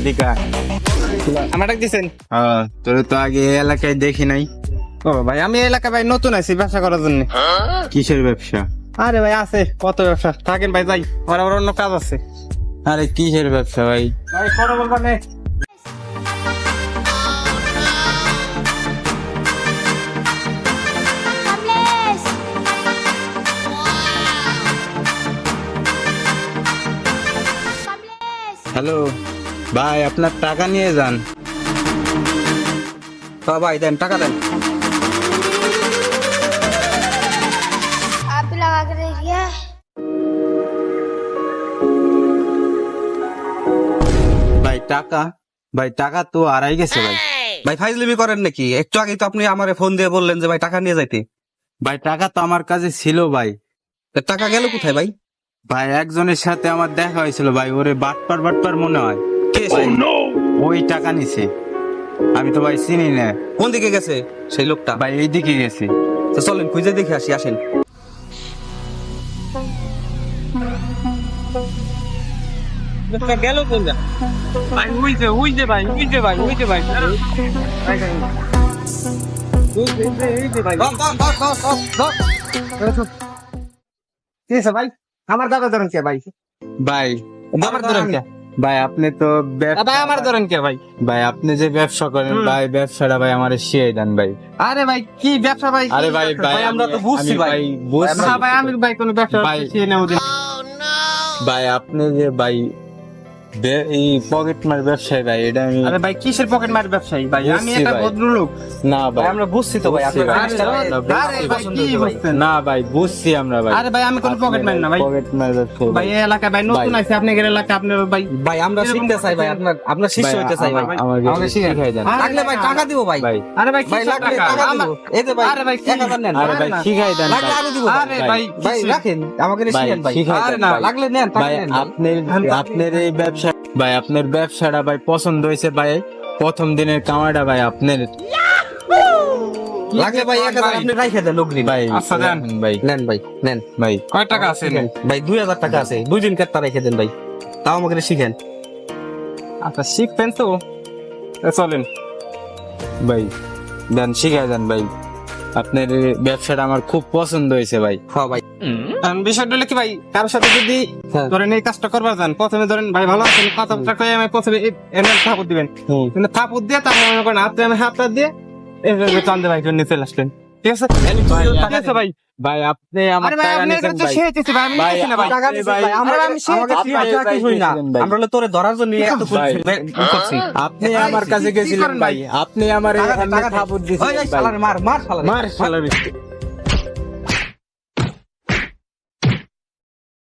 এদিকে আয়। দিছেন হ্যাঁ, তোর তো আগে এলাকায় দেখি নাই ও ভাই আমি এলাকা ভাই নতুন আছি ব্যবসা করার জন্য কিসের ব্যবসা আরে ভাই আছে কত ব্যবসা থাকেন ভাই যাই আমার আবার অন্য কাজ আছে আরে কিসের ব্যবসা ভাই ভাই পরে বলবেন নে। Homeless. Homeless. হ্যালো ভাই আপনার টাকা নিয়ে যান হ্যাঁ ভাই দেন টাকা দেন आप भी लगा के देखिए ভাই টাকা ভাই টাকা তো হারাই গেছে ভাই ভাই ফাইজলিমি করেন নাকি একটু আগেই তো আপনি আমারে ফোন দিয়ে বললেন যে ভাই টাকা নিয়ে যাইতে ভাই টাকা তো আমার কাছে ছিল ভাই তা টাকা গেল কোথায় ভাই ভাই একজনের সাথে আমার দেখা হয়েছিল ভাই ওরে বাটপার বাটপার মনে হয় কে সে? ওই টাকা নিছে। আমি তো ভাই চিনি না। কোন দিকে গেছে সেই লোকটা? ভাই এইদিকে গেছে। তো চলেন খুঁজে দেখে আসি আসেন। গেল কোন ভাই উইজে উইজে ভাই উইজে ভাই উইজে ভাই। কি আছে ভাই? আমার দাদা ধরেন কে ভাই? ভাই আমার ধরেন কে? ভাই আপনি তো ব্যবসা ভাই আমার ধরেন কে ভাই ভাই আপনি যে ব্যবসা করেন। ভাই ব্যবসাটা ভাই আমার শেয়ার দেন ভাই আরে ভাই কি ব্যবসা ভাই আরে ভাই? ভাই আমরা তো বুঝছি ভাই। বুঝছি ভাই আমি ভাই কোনো ব্যবসা ভাই। নেব দিন ভাই আপনি যে ভাই এই পকেট মার ব্যবসায়ী ভাই এটা আমি আরে ভাই কিসের পকেট মার ব্যবসায়ী ভাই? আমি একটা। ভদ্রলোক। না ভাই আমরা বুঝছি তো ভাই। বুঝছেন? না ভাই বুঝছি আমরা ভাই। আরে ভাই আমি কোনো পকেট মার না ভাই। পকেট মার ব্যবসায়ী ভাই এই এলাকায় ভাই নতুন আছে আপনি এলাকা আপনার ভাই ভাই আমরা শিখতে চাই ভাই আপনার আপনার শিষ্য হইতে চাই ভাই। আমাকে শিখাই দেন। লাগলে ভাই টাকা দিব ভাই। আরে ভাই ভাই লাগলে টাকা? দিব। এই যে ভাই আরে ভাই, কি- এক হাজার নেন। আরে ভাই শিখাই দেন লাগলে ভাই। আরও দিব আরে ভাই ভাই রাখেন আমাকে শিখেন ভাই। আরে না। লাগলে নেন টাকা ভাই নেন। আপনি আপনার এই ব্যবসা ভাই আপনার ব্যবসাটা ভাই পছন্দ হয়েছে ভাই। প্রথম দিনের কামাইটা ভাই আপনার। লাগলে ভাই এক হাজার আপনি রাইখে দেন অগ্রিম। ভাই আচ্ছা, দেন। ভাই। নেন ভাই নেন। ভাই কয় টাকা আছে? ভাই দুই হাজার টাকা আছে। দুই দিন কাটটা রেখে দেন ভাই। তাও আমাকে শিখেন। আচ্ছা শিখবেন তো। এ, চলেন। ভাই দেন শিখাই দেন ভাই। আপনার ব্যবসাটা আমার খুব পছন্দ হয়েছে ভাই। হ্যাঁ ভাই। বিষয়টা হলো কি ভাই কারোর সাথে যদি হ্যাঁ। ধরেন এই কাজটা করবার যান প্রথমে ধরেন ভাই ভালো আছেন কথাবার্তা কয়ে আমি প্রথমে থাপুর দিবেন। কিন্তু থাপুর দিয়ে তারপর মনে করেন হাতে আমি হাতটা দিয়ে এইভাবে চান্দে ভাই জন্য চলে আসলেন। ঠিক আছে? ঠিক আছে ভাই। ভাই আপনি আমার টাকা আপনি ভাই। ভাই আমি টাকা ভাই- আমরা না। আমরা হলো তোরে ধরার জন্য এত করছি আপনি আমার কাছে গেছিলেন ভাই? আপনি আমার এখানে মার মার মার